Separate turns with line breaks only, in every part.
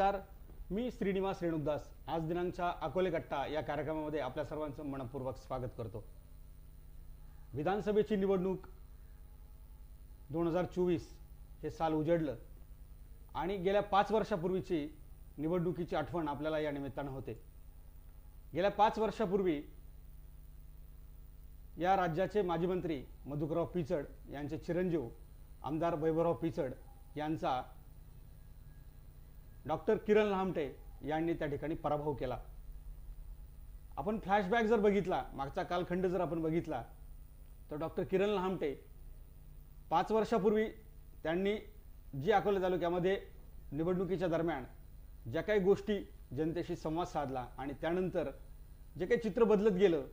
नमस्कार. मी श्रीनिवास रेणुकदास. आज दिनांकच्या अकोले गट्टा या कार्यक्रमामध्ये आपल्या सर्वांचं मनपूर्वक स्वागत करतो. विधानसभेची निवडणूक दोन हजार चोवीस हे साल उजडलं आणि गेल्या पाच वर्षापूर्वीची निवडणुकीची आठवण आपल्याला या निमित्तानं होते. गेल्या पाच वर्षापूर्वी या राज्याचे माजी मंत्री मधुकरराव पिचड यांचे चिरंजीव आमदार वैभवराव पिचड यांचा डॉक्टर किरण लहामटे यांनी त्या ठिकाणी पराभव केला. आपण फ्लॅशबॅक जर बघितला मागचा कालखंड जर आपण बघितला तर डॉक्टर किरण लहामटे पाच वर्षापूर्वी त्यांनी जी अकोला तालुक्यामध्ये निवडणुकीच्या दरम्यान ज्या काही गोष्टी जनतेशी संवाद साधला आणि त्यानंतर जे काही चित्र बदलत गेलं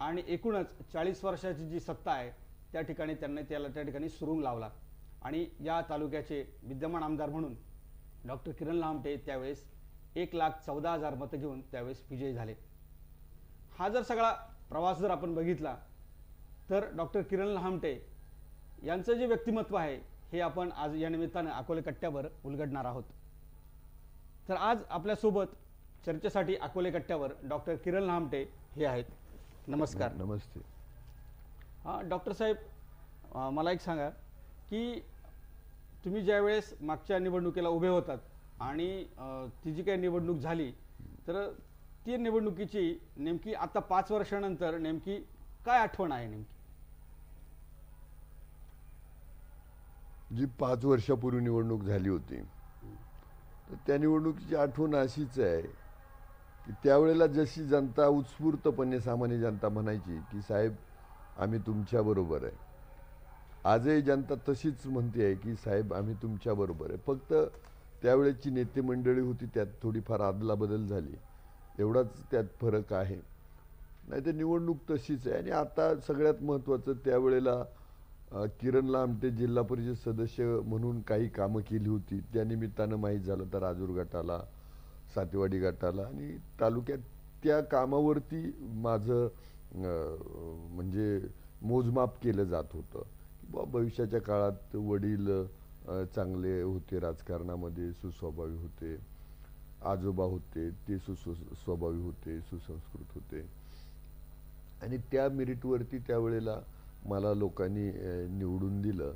आणि एकूणच चाळीस वर्षाची जी सत्ता आहे त्या ठिकाणी त्यांनी त्याला त्या ठिकाणी सुरुंग लावला. आणि या तालुक्याचे विद्यमान आमदार म्हणून डॉक्टर किरण लामटे त्यावेळेस एक लाख चौदा हजार मतं घेऊन त्यावेळेस विजयी झाले. हा जर सगळा प्रवास जर आपण बघितला तर डॉक्टर किरण लहामटे यांचं जे व्यक्तिमत्व आहे हे आपण आज या निमित्तानं अकोले कट्ट्यावर उलगडणार आहोत. तर आज आपल्यासोबत चर्चेसाठी अकोले कट्ट्यावर डॉक्टर किरण लहामटे हे आहेत. नमस्कार.
नमस्ते.
हां डॉक्टर साहेब मला एक सांगा की तुम्ही ज्यावेळेस मागच्या निवडणुकीला उभे होतात आणि ती जी काही निवडणूक झाली तर ती निवडणुकीची नेमकी आता पाच वर्षानंतर नेमकी काय आठवण आहे नेमकी?
जी पाच वर्षापूर्वी निवडणूक झाली होती तर त्या निवडणुकीची आठवण अशीच आहे की त्यावेळेला जशी जनता उत्स्फूर्तपणे सामान्य जनता म्हणायची की साहेब आम्ही तुमच्याबरोबर आहे. आजही जनता तशीच म्हणते आहे की साहेब आम्ही तुमच्याबरोबर आहे. फक्त त्यावेळेची नेते मंडळी होती त्यात थोडीफार आदलाबदल झाली. एवढाच त्यात फरक आहे. नाही तर निवडणूक तशीच आहे. आणि आता सगळ्यात महत्त्वाचं त्यावेळेला किरण लामटे जिल्हा परिषद सदस्य म्हणून काही कामं केली होती. त्या निमित्तानं माहीत झालं तर राजूर गटाला सातेवाडी गटाला आणि तालुक्यात त्या कामावरती माझं म्हणजे मोजमाप केलं जात होतं. भविष्याच्या काळात वडील चांगले होते राजकारणामध्ये सुस्वभावी होते. आजोबा होते ते सुस्व स्वभावी होते सुसंस्कृत होते. आणि त्या मेरिटवरती त्यावेळेला मला लोकांनी निवडून दिलं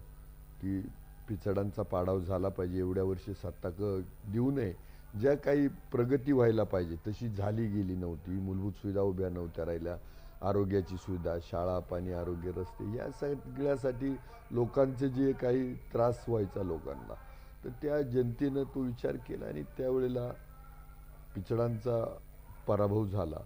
की पिचडांचा पाडाव झाला पाहिजे एवढ्या वर्षी सत्ता क देऊ नये. ज्या काही प्रगती व्हायला पाहिजे तशी झाली गेली नव्हती. मूलभूत सुविधा उभ्या नव्हत्या राहिल्या. आरोग्याची सुविधा शाळा पाणी आरोग्य रस्ते या सगळ्यासाठी लोकांचे जे काही त्रास व्हायचा लोकांना तर त्या जनतेनं तो विचार केला आणि त्यावेळेला पिचडांचा पराभव झाला.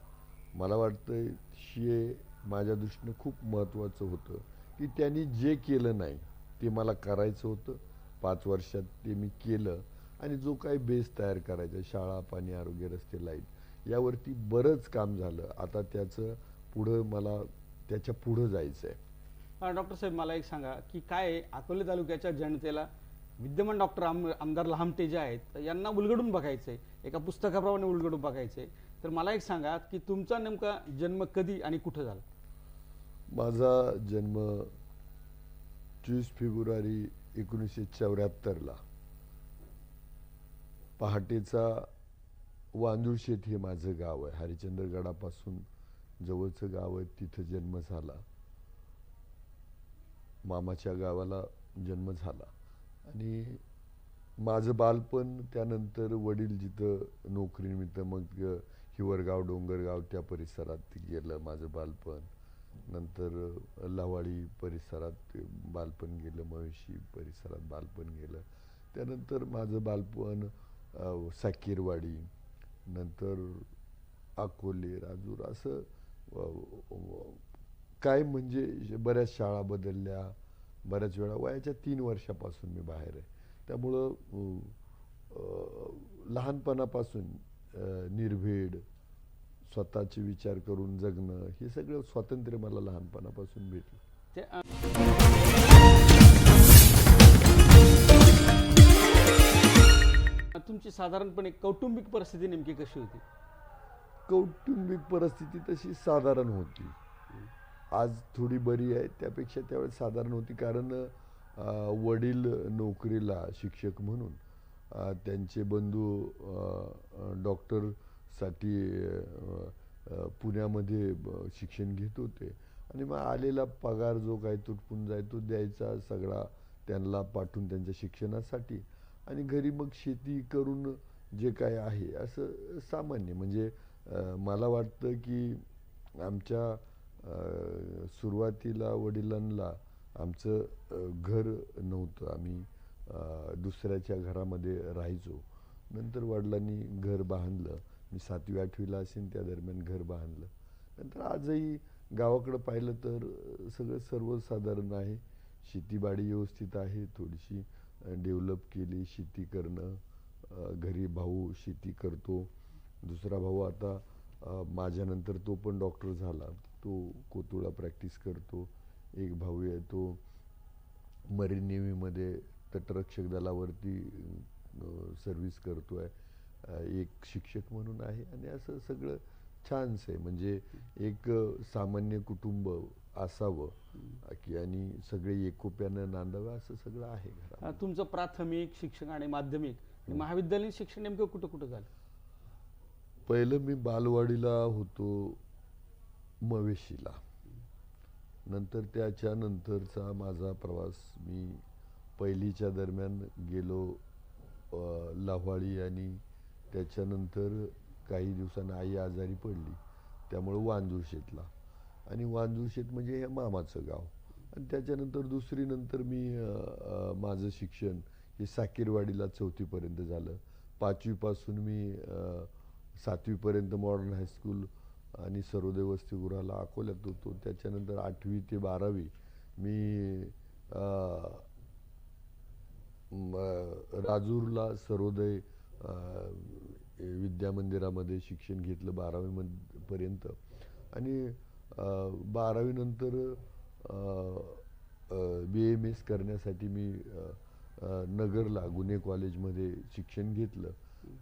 मला वाटतं शिये माझ्या दृष्टीनं खूप महत्त्वाचं होतं की त्यांनी जे केलं नाही ते मला करायचं होतं. पाच वर्षात ते मी केलं आणि जो काही बेस तयार करायचा शाळा पाणी आरोग्य रस्ते लाइट यावरती बरंच काम झालं. आता त्याचं पुढं मला त्याच्या पुढं जायचं आहे
डॉक्टर साहेब मला एक सांगा की काय आहे, अकोले तालुक्याच्या जनतेला विद्यमान डॉक्टर आम आमदार लहामटे जे आहेत यांना उलगडून बघायचंय. एका पुस्तकाप्रमाणे उलगडून बघायचंय. तर मला एक सांगा की तुमचा नेमका जन्म कधी आणि कुठं झाला?
माझा जन्म चोवीस फेब्रुवारी एकोणीसशे चौऱ्याहत्तरला. पहाटेचा वांजुळशेत हे माझं गाव आहे. हरिश्चंद्रगडापासून जवळचं गाव आहे तिथं जन्म झाला. मामाच्या गावाला जन्म झाला. आणि माझं बालपण त्यानंतर वडील जिथं नोकरीनिमित्त मग हिवरगाव डोंगरगाव त्या परिसरात गेलं माझं बालपण. नंतर लवाळी परिसरात बालपण गेलं महेशी परिसरात बालपण गेलं. त्यानंतर माझं बालपण साकीरवाडी नंतर अकोले राजूर असं काय म्हणजे बऱ्याच शाळा बदलल्या बऱ्याच वेळा वयाच्या तीन वर्षापासून मी बाहेर आहे. त्यामुळं लहानपणापासून निर्भीड स्वतःचे विचार करून जगणं हे सगळं स्वातंत्र्य मला लहानपणापासून भेटलं.
ते तुमची साधारणपणे कौटुंबिक परिस्थिती नेमकी कशी होती?
कौटुंबिक परिस्थिती तशी साधारण होती. आज थोडी बरी आहे त्यापेक्षा त्यावेळेस साधारण होती कारण वडील नोकरीला शिक्षक म्हणून त्यांचे बंधू डॉक्टरसाठी पुण्यामध्ये शिक्षण घेत होते. आणि मग आलेला पगार जो काही तुटपून जाय तो द्यायचा सगळा त्यांना पाठवून त्यांच्या शिक्षणासाठी. आणि घरी मग शेती करून जे काय आहे असं सामान्य म्हणजे मला वाटतं की आमच्या सुरुवातीला वडिलांना आमचं घर नव्हतं. आम्ही दुसऱ्याच्या घरामध्ये राहायचो. नंतर वडिलांनी घर बांधलं. मी सातवी आठवीला असेन त्या दरम्यान घर बांधलं. नंतर आजही गावाकडं पाहिलं तर सगळं सर्वसाधारण आहे. शेतीबाडी व्यवस्थित आहे. थोडीशी डेव्हलप केली शेती करणं. घरी भाऊ शेती करतो. दुसरा भाऊ आता माझ्यानंतर तो पण डॉक्टर झाला. तो कोतुळा प्रॅक्टिस करतो. एक भाऊ आहे तो मरीन नेव्हीमध्ये तटरक्षक दलावरती सर्व्हिस करतो आहे एक शिक्षक म्हणून आहे आणि असं सगळं छानच आहे. म्हणजे एक सामान्य कुटुंब असावं की आणि सगळे एकोप्यानं नांदावं असं सगळं आहे
तुमचं प्राथमिक शिक्षण आणि माध्यमिक. आणि महाविद्यालयीन शिक्षण नेमकं कुठं कुठं झालं?
पहिलं मी बालवाडीला होतो मवेशीला. नंतर त्याच्यानंतरचा माझा प्रवास मी पहिलीच्या दरम्यान गेलो अ, लाव्हाळी आणि त्याच्यानंतर काही दिवसांनी आई आजारी पडली. त्यामुळं वांजुळशेतला आणि वांजुळशेत म्हणजे हे मामाचं गाव. आणि त्याच्यानंतर दुसरी नंतर मी माझं शिक्षण हे साकीरवाडीला चौथीपर्यंत झालं. पाचवीपासून मी आ, सातवीपर्यंत मॉडर्न हायस्कूल आणि सर्वोदय वसतिगृहाला अकोल्यात होतो. त्याच्यानंतर आठवी ते बारावी मी राजूरला सर्वोदय विद्यामंदिरामध्ये शिक्षण घेतलं बारावी पर्यंत आणि बारावीनंतर बी एम एस करण्यासाठी मी नगरला गुन्हे कॉलेजमध्ये शिक्षण घेतलं.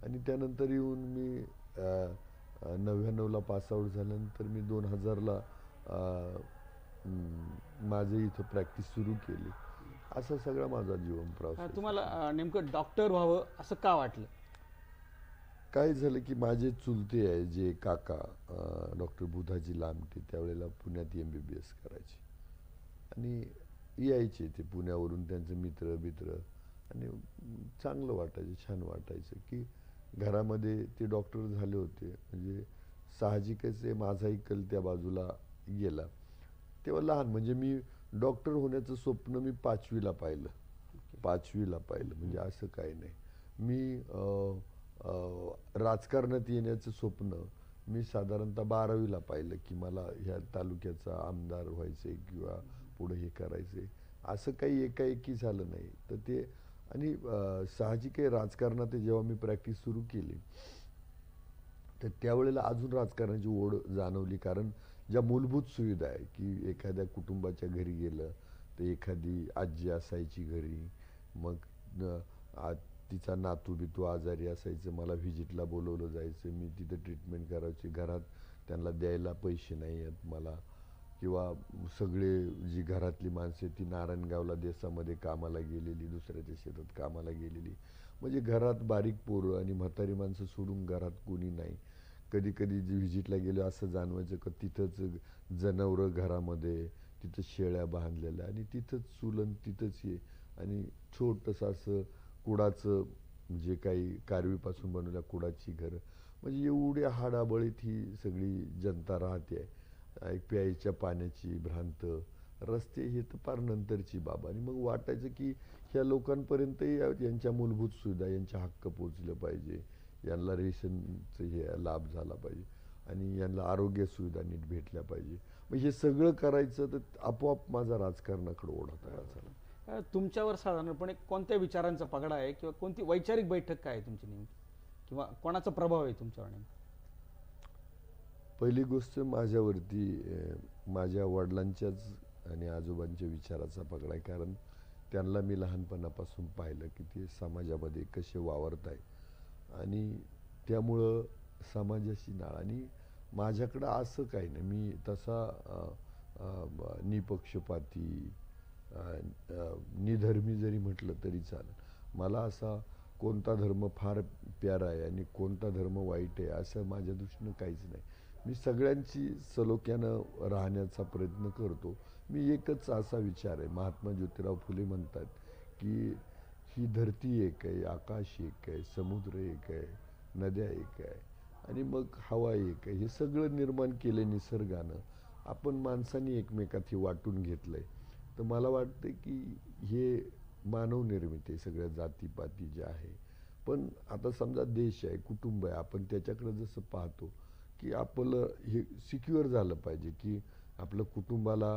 आणि त्यानंतर येऊन मी नव्याण्णवला पासआउट झाल्यानंतर मी दोन हजारला माझं इथं प्रॅक्टिस सुरू केली. असा सगळा माझा जीवन प्रवास
तुम्हाला नेमकं डॉक्टर व्हावं असं का वाटलं?
काय झालं की माझे चुलते आहे जे काका डॉक्टर बुधाजी लामटे त्यावेळेला पुण्यात एम बी बी एस करायचे. आणि यायचे ते पुण्यावरून त्यांचे मित्र बित्र आणि चांगलं वाटायचं छान वाटायचं की घरामध्ये ते डॉक्टर झाले होते. म्हणजे साहजिकच आहे माझाही कल त्या बाजूला गेला. तेव्हा लहान म्हणजे मी डॉक्टर होण्याचं स्वप्न मी पाचवीला पाहिलं. पाचवीला पाहिलं. म्हणजे असं काही नाही. मी राजकारणात येण्याचं स्वप्न मी साधारणतः बारावीला पाहिलं की मला ह्या तालुक्याचा आमदार व्हायचे किंवा पुढे हे करायचे असं काही एकाएकी झालं नाही. तर ते आणि साहजिक आहे राजकारणात जेव्हा मी प्रॅक्टिस सुरू केली तर त्यावेळेला अजून राजकारणाची ओढ जाणवली. कारण ज्या मूलभूत सुविधा आहे की एखाद्या कुटुंबाच्या घरी गेलं तर एखादी आजी असायची घरी मग तिचा नातू बितू आजारी असायचं मला व्हिजिटला बोलवलं जायचं मी तिथं ट्रीटमेंट करायची घरात त्यांना द्यायला पैसे नाही आहेत मला किंवा सगळे जी घरातली माणसे ती नारायणगावला देसामध्ये कामाला गेलेली दुसऱ्याच्या शेतात कामाला गेलेली. म्हणजे घरात बारीक पोरं आणि म्हातारी माणसं सोडून घरात कोणी नाही. कधी कधी जे व्हिजिटला गेलो असं जाणवायचं का तिथंच जनावरं घरामध्ये तिथं शेळ्या बांधलेल्या आणि तिथंच चुलन तिथंच हे. आणि छोटंसं असं कुडाचं जे काही कारवीपासून बनवल्या कुडाची घरं. म्हणजे एवढ्या हाडाबळीत ही सगळी जनता राहते. आहे एक प्यायच्या पाण्याची भ्रांत रस्ते हे तर फार नंतरची बाब. आणि मग वाटायचं की ह्या लोकांपर्यंतही यांच्या मूलभूत सुविधा यांच्या हक्क पोचले पाहिजे. यांना रेशनचं हे लाभ झाला पाहिजे. आणि यांना आरोग्य सुविधा नीट भेटल्या पाहिजे. मग हे सगळं करायचं तर आपोआप माझा राजकारणाकडे ओढा तयार झाला.
तुमच्यावर साधारणपणे कोणत्या विचारांचा पगडा आहे? किंवा कोणती वैचारिक बैठक काय आहे तुमची नेमकी? किंवा कोणाचा प्रभाव आहे तुमच्यावर नेमकी?
पहिली गोष्ट माझ्यावरती माझ्या वडिलांच्याच आणि आजोबांच्या विचाराचा पगडा आहे. कारण त्यांना मी लहानपणापासून पाहिलं की ते समाजामध्ये कसे वावरत आहे. आणि त्यामुळं समाजाशी नाळ. आणि माझ्याकडं असं काही नाही. मी तसा निपक्षपाती निधर्मी जरी म्हटलं तरी चालेल. मला असा कोणता धर्म फार प्यारा आहे आणि कोणता धर्म वाईट आहे असं माझ्या दृष्टीनं काहीच नाही. मी सगळ्यांची सलोख्यानं राहण्याचा प्रयत्न करतो. मी एकच असा विचार आहे महात्मा ज्योतिराव फुले म्हणतात की ही धरती एक आहे आकाश एक आहे समुद्र एक आहे नद्या एक आहे आणि मग हवा एक आहे. हे सगळं निर्माण केलं निसर्गानं. आपण माणसांनी एकमेकात हे वाटून घेतलं आहे तर मला वाटतं की हे मानवनिर्मित आहे सगळ्या जातीपाती ज्या आहे. पण आता समजा देश आहे कुटुंब आहे आपण त्याच्याकडे जसं पाहतो की आपलं हे सिक्युअर झालं पाहिजे की आपलं कुटुंबाला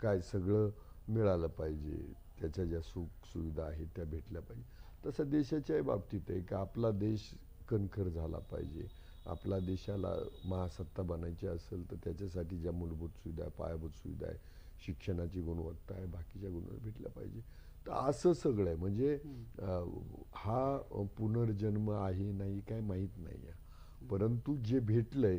काय सगळं मिळालं पाहिजे. त्याच्या ज्या सुख सुविधा आहेत त्या भेटल्या पाहिजे. तसं देशाच्याही बाबतीत आहे की आपला देश कणखर झाला पाहिजे. आपला देशाला महासत्ता बनायची असेल तर त्याच्यासाठी ज्या मूलभूत सुविधा आहे पायाभूत सुविधा आहे शिक्षणाची गुणवत्ता आहे बाकीच्या गुणवत्ता भेटल्या पाहिजे. तर असं सगळं आहे. म्हणजे हा पुनर्जन्म आहे नाही काय माहीत नाही आहे. परंतु जे भेटलंय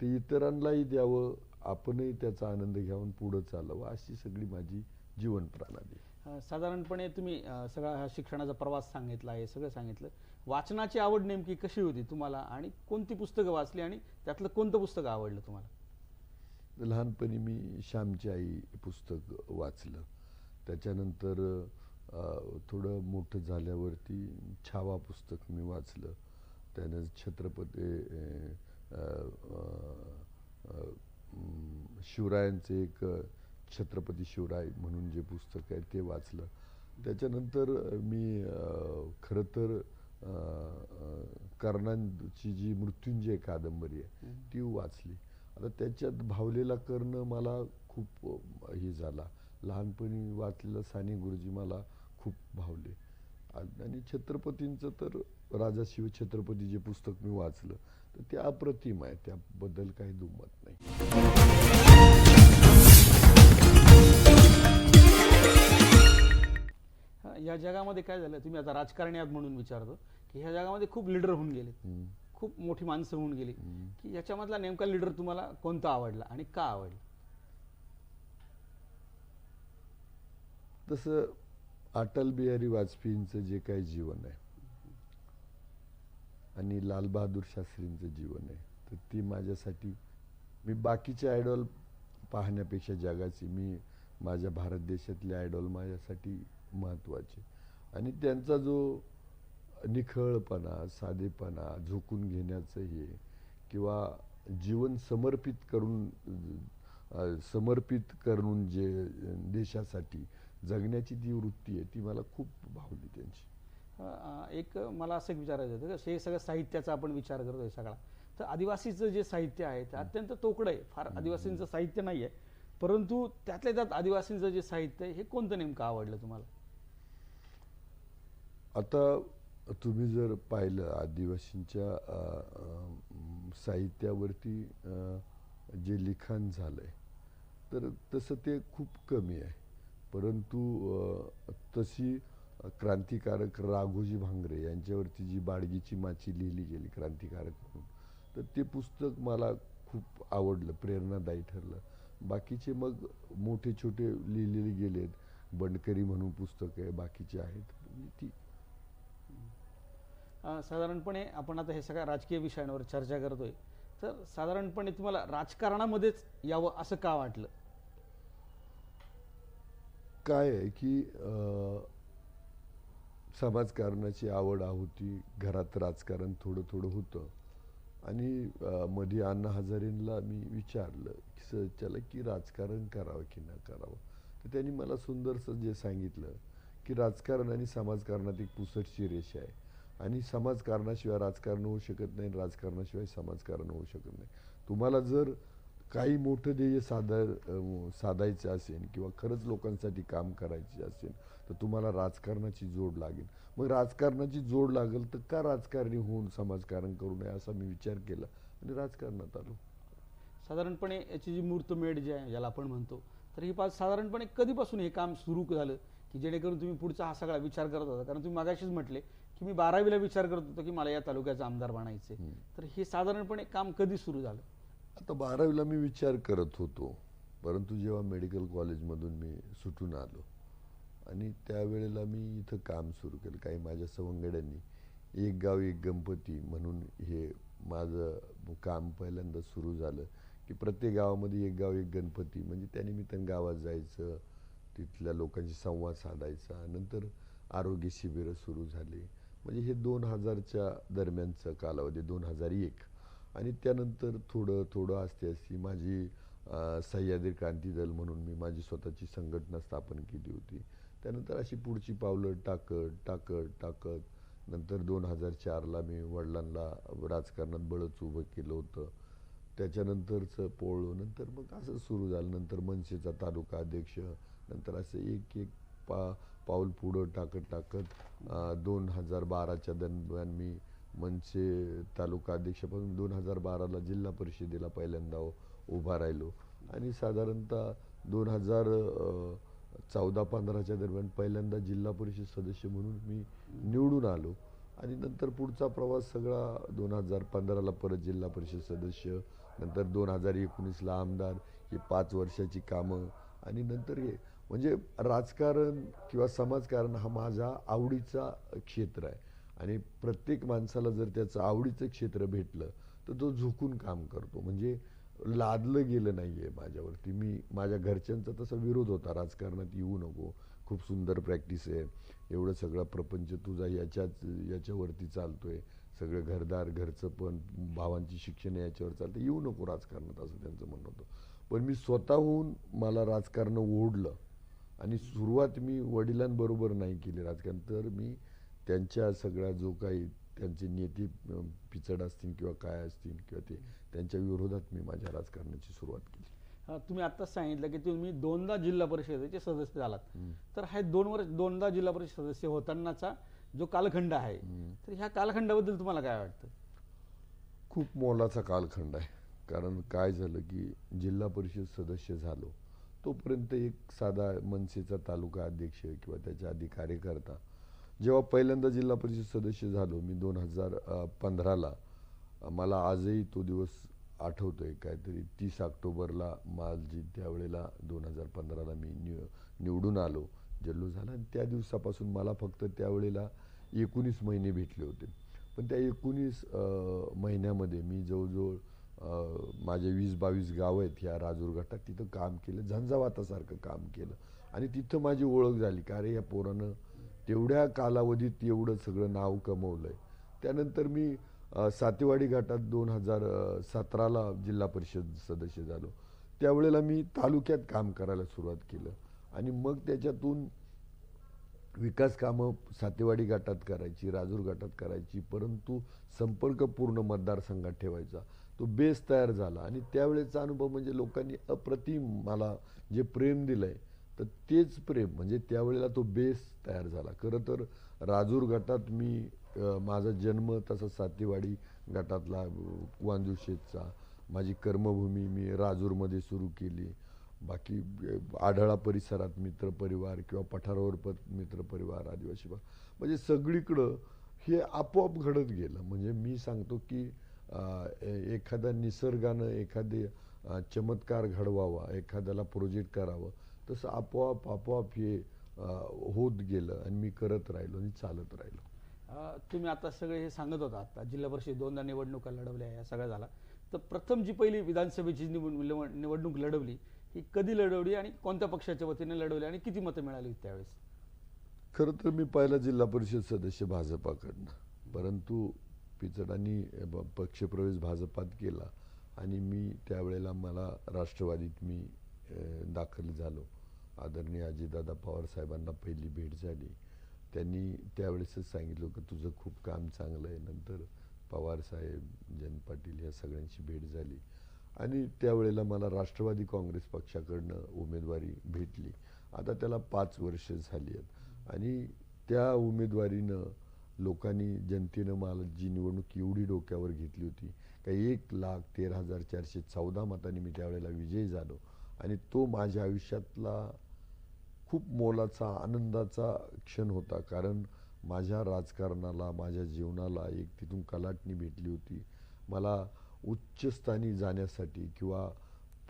ते इतरांनाही द्यावं आपणही त्याचा आनंद घ्यावून पुढं चालावं अशी सगळी माझी जीवन प्रणाली
साधारणपणे तुम्ही सगळा हा शिक्षणाचा प्रवास सांगितला आहे सगळं सांगितलं. वाचनाची आवड नेमकी कशी होती तुम्हाला आणि कोणती पुस्तकं वाचली आणि त्यातलं कोणतं पुस्तक आवडलं तुम्हाला?
लहानपणी मी श्यामची आई पुस्तक वाचलं. त्याच्यानंतर थोडं मोठं झाल्यावरती छावा पुस्तक मी वाचलं. त्यानं छत्रपती शिवरायांचे एक छत्रपती शिवराय म्हणून जे पुस्तक आहे ते वाचलं. त्याच्यानंतर मी खरं तर कर्णांची जी मृत्युंजय कादंबरी आहे ती वाचली. आता त्याच्यात भावलेला कर्ण मला खूप हे झाला. लहानपणी वाचलेलं साने गुरुजी मला खूप भावले. आणि छत्रपतींचं तर राजा शिव छत्रपती जे पुस्तक मी वाचलं तर ते अप्रतिम आहे त्याबद्दल काही दुमत नाही.
या जगामध्ये काय झालं तुम्ही आता राजकारणी आहात म्हणून विचारतो की ह्या जगामध्ये खूप लिडर होऊन गेले. खूप मोठी माणसं होऊन गेली. की याच्यामधला नेमका लिडर तुम्हाला कोणता आवडला आणि का आवडला?
तसं अटल बिहारी वाजपेयींचं जे काही जीवन आहे आणि लालबहादूर शास्त्रींचं जीवन आहे तर ती माझ्यासाठी मी बाकीचे आयडॉल पाहण्यापेक्षा जगाची मी माझ्या भारत देशातले आयडॉल माझ्यासाठी महत्त्वाचे आणि त्यांचा जो निखळपणा साधेपणा झोकून घेण्याचं हे किंवा जीवन समर्पित करून समर्पित करून जे देशासाठी जगण्याची जी वृत्ती आहे ती मला खूप भावली त्यांची.
एक मला असं एक विचारायचं होतं का हे सगळं साहित्याचा आपण विचार करतोय सगळा. तर आदिवासीचं जे साहित्य आहे ते अत्यंत तोकडं आहे. फार आदिवासींचं साहित्य नाही आहे परंतु त्यातल्या त्यात आदिवासींचं जे साहित्य आहे हे कोणतं नेमकं आवडलं तुम्हाला?
आता तुम्ही जर पाहिलं आदिवासींच्या साहित्यावरती जे लिखाण झालंय तर तसं ते खूप कमी आहे. परंतु तशी क्रांतिकारक राघोजी भांगरे यांच्यावरती जी बाडगीची माची लिहिली गेली क्रांतिकारक म्हणून तर ते पुस्तक मला खूप आवडलं प्रेरणादायी ठरलं. बाकीचे मग मोठे छोटे लिहिलेले गेलेत बंडकरी म्हणून पुस्तक आहे बाकीचे आहेत. म्हणजे
ती साधारणपणे आपण आता हे सगळ्या राजकीय विषयांवर चर्चा करतोय तर साधारणपणे तुम्हाला राजकारणामध्येच यावं असं का वाटलं?
काय आहे की समाजकारणाची आवड होती घरात राजकारण थोडं थोडं होतं. आणि मध्ये अण्णा हजारेंना मी विचारलं की त्याला की राजकारण करावं की न करावं? तर त्यांनी मला सुंदरसं जे सांगितलं की राजकारण आणि समाजकारणात एक पुसटची रेषा आहे. आणि समाजकारणाशिवाय राजकारण होऊ शकत नाही राजकारणाशिवाय समाजकारण होऊ शकत नाही. तुम्हाला जर काही मोठं ध्येय साधार अं, साधायचं असेल किंवा खरंच लोकांसाठी काम करायचे असेल तर तुम्हाला राजकारणाची जोड लागेल. मग राजकारणाची जोड लागेल तर का राजकारणी होऊन समाजकारण करू नये असा मी विचार केला. आणि राजकारणात आलो.
साधारणपणे याची जी मूर्तमेढ जी आहे ज्याला आपण म्हणतो तर ही पाच साधारणपणे कधीपासून हे काम सुरू झालं की जेणेकरून तुम्ही पुढचा हा सगळा विचार करत होता? कारण तुम्ही मागाशीच म्हटले की मी बारावीला विचार करत होतो की मला या तालुक्याचा आमदार बनायचे. तर हे साधारणपणे काम कधी सुरू झालं?
आता बारावीला मी विचार करत होतो परंतु जेव्हा मेडिकल कॉलेजमधून मी सुटून आलो आणि त्यावेळेला मी इथं काम सुरू केलं काही माझ्या सवंगड्यांनी एक गाव एक गणपती म्हणून हे माझं काम पहिल्यांदा सुरू झालं की प्रत्येक गावामध्ये एक गाव एक गणपती म्हणजे त्यानिमित्तानं गावात जायचं तिथल्या लोकांशी संवाद साधायचा नंतर आरोग्य शिबिरं सुरू झाली. म्हणजे हे दोन हजारच्या दरम्यानचं कालावधी दोन हजार एक. आणि त्यानंतर थोडं थोडं असते असती माझी सह्याद्री क्रांती दल म्हणून मी माझी स्वतःची संघटना स्थापन केली होती. त्यानंतर अशी पुढची पावलं टाकत टाकत टाकत नंतर दोन हजार चारला मी वडिलांना राजकारणात बळच उभं केलं होतं. त्याच्यानंतरचं पोळलो नंतर मग असं सुरू झालं. नंतर मनसेचा तालुका अध्यक्ष नंतर असं एक एक पा पाऊल पुढं टाकत टाकत दोन हजार बाराच्या दरम्यान मी मनसे तालुका अध्यक्षपासून दोन हजार बाराला जिल्हा परिषदेला पहिल्यांदा उभा राहिलो. आणि साधारणतः दोन हजार चौदा पंधराच्या दरम्यान पहिल्यांदा जिल्हा परिषद सदस्य म्हणून मी निवडून आलो. आणि नंतर पुढचा प्रवास सगळा दोन हजार पंधराला परत जिल्हा परिषद सदस्य नंतर दोन हजार एकोणीसला आमदार ही पाच वर्षाची कामं आणि नंतर हे म्हणजे राजकारण किंवा समाजकारण हा माझा आवडीचा क्षेत्र आहे. आणि प्रत्येक माणसाला जर त्याचं आवडीचं क्षेत्र भेटलं तर तो झुकून काम करतो. म्हणजे लादलं गेलं नाही आहे माझ्यावरती. मी माझ्या घरच्यांचा तसा विरोध होता. राजकारणात येऊ नको खूप सुंदर प्रॅक्टिस आहे एवढं सगळं प्रपंच तुझा याच्याच याच्यावरती चालतो आहे सगळं घरदार घरचं पण भावांची शिक्षण याच्यावर चालतं. येऊ नको राजकारणात असं त्यांचं म्हणणं होतं. पण मी स्वतःहून मला राजकारण ओढलं. आणि सुरुवात मी वडिलांबरोबर नाही केली राजकारण. तर मी त्यांच्या सगळ्या जो काही त्यांचे नेते पिचड असतील किंवा काय असतील किंवा ते त्यांच्या विरोधात मी माझ्या राजकारणाची सुरुवात केली.
तुम्ही आत्ताच सांगितलं की तुम्ही दोनदा जिल्हा परिषदेचे सदस्य झालात. तर हे दोन वर्ष दोनदा जिल्हा परिषद सदस्य होतानाचा जो कालखंड आहे तर ह्या कालखंडाबद्दल तुम्हाला काय वाटतं?
खूप मोलाचा कालखंड आहे. कारण काय झालं की जिल्हा परिषद सदस्य झालो तोपर्यंत एक साधा मनसेचा तालुका अध्यक्ष किंवा त्याच्या आधी कार्यकर्ता जेव्हा पहिल्यांदा जिल्हा परिषद सदस्य झालो मी दोन हजार पंधराला मला आजही तो दिवस आठवतो आहे काहीतरी तीस ऑक्टोबरला माझी त्यावेळेला दोन हजार पंधराला मी निव निवडून आलो जल्लो झाला. आणि त्या दिवसापासून मला फक्त त्यावेळेला एकोणीस महिने भेटले होते. पण त्या एकोणीस महिन्यामध्ये मी जवळजवळ माझे वीस बावीस गाव आहेत ह्या राजूर घाटात तिथं काम केलं झंझावातासारखं काम केलं. आणि तिथं माझी ओळख झाली का अरे या पोरानं तेवढ्या कालावधीत एवढं सगळं नाव कमवलं आहे त्यानंतर मी सातेवाडी घाटात दोन हजार सतराला जिल्हा परिषद सदस्य झालो. त्यावेळेला मी तालुक्यात काम करायला सुरुवात केलं आणि मग त्याच्यातून विकास कामं सातेवाडी घाटात करायची राजूर घाटात करायची परंतु संपर्कपूर्ण मतदारसंघात ठेवायचा. तो बेस तयार झाला आणि त्यावेळेचा अनुभव म्हणजे लोकांनी अप्रतिम मला जे प्रेम दिलं आहे तर तेच प्रेम. म्हणजे त्यावेळेला तो बेस तयार झाला. खरं तर राजूर गटात मी माझा जन्म तसा सातेवाडी गटातला वांजू शेतचा. माझी कर्मभूमी मी राजूरमध्ये सुरू केली. बाकी आढळा परिसरात मित्रपरिवार किंवा पठारावर पत मित्रपरिवार आदिवासी भाग. म्हणजे सगळीकडं हे आपोआप घडत गेलं. म्हणजे मी सांगतो की ए- एखाद्या निसर्गानं एखादे चमत्कार घडवावा एखाद्याला प्रोजेक्ट करावं तसं आपोआप आपोआप हे होत गेलं आणि मी करत राहिलो आणि चालत राहिलो.
तुम्ही आता सगळे हे सांगत होता आता जिल्हा परिषद दोनदा निवडणुका लढवल्या या सगळ्या झाला. तर प्रथम जी पहिली विधानसभेची निवड- निवड- निवडणूक लढवली ही कधी लढवली आणि कोणत्या पक्षाच्या वतीने लढवली आणि किती मतं मिळाली त्यावेळेस?
खरं तर मी पहिला जिल्हा परिषद सदस्य भाजपाकडनं. परंतु पिचडांनी पक्षप्रवेश भाजपात केला आणि मी त्यावेळेला मला राष्ट्रवादीत मी दाखल झालो. आदरणीय अजितदादा पवार साहेबांना पहिली भेट झाली. त्यांनी त्यावेळेसच सांगितलं की तुझं खूप काम चांगलं आहे. नंतर पवार साहेब जयंत पाटील या सगळ्यांची भेट झाली. आणि त्यावेळेला मला राष्ट्रवादी काँग्रेस पक्षाकडनं उमेदवारी भेटली. आता त्याला पाच वर्ष झाली आहेत. आणि त्या उमेदवारीनं लोकांनी जनतेनं मला जी निवडणूक एवढी डोक्यावर घेतली होती का एक लाख तेरा हजार चारशे चौदा मतांनी मी त्यावेळेला विजयी झालो. आणि तो माझ्या आयुष्यातला खूप मोलाचा आनंदाचा क्षण होता. कारण माझ्या राजकारणाला माझ्या जीवनाला एक तिथून कलाटणी भेटली होती. मला उच्चस्थानी जाण्यासाठी किंवा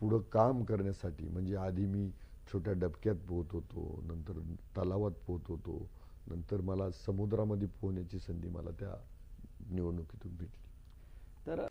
पुढं काम करण्यासाठी म्हणजे आधी मी छोट्या डबक्यात पोहत होतो नंतर तलावात पोहत होतो नंतर मला समुद्रामध्ये पोहण्याची संधी मला त्या निवडणुकीतून भेटली.
तर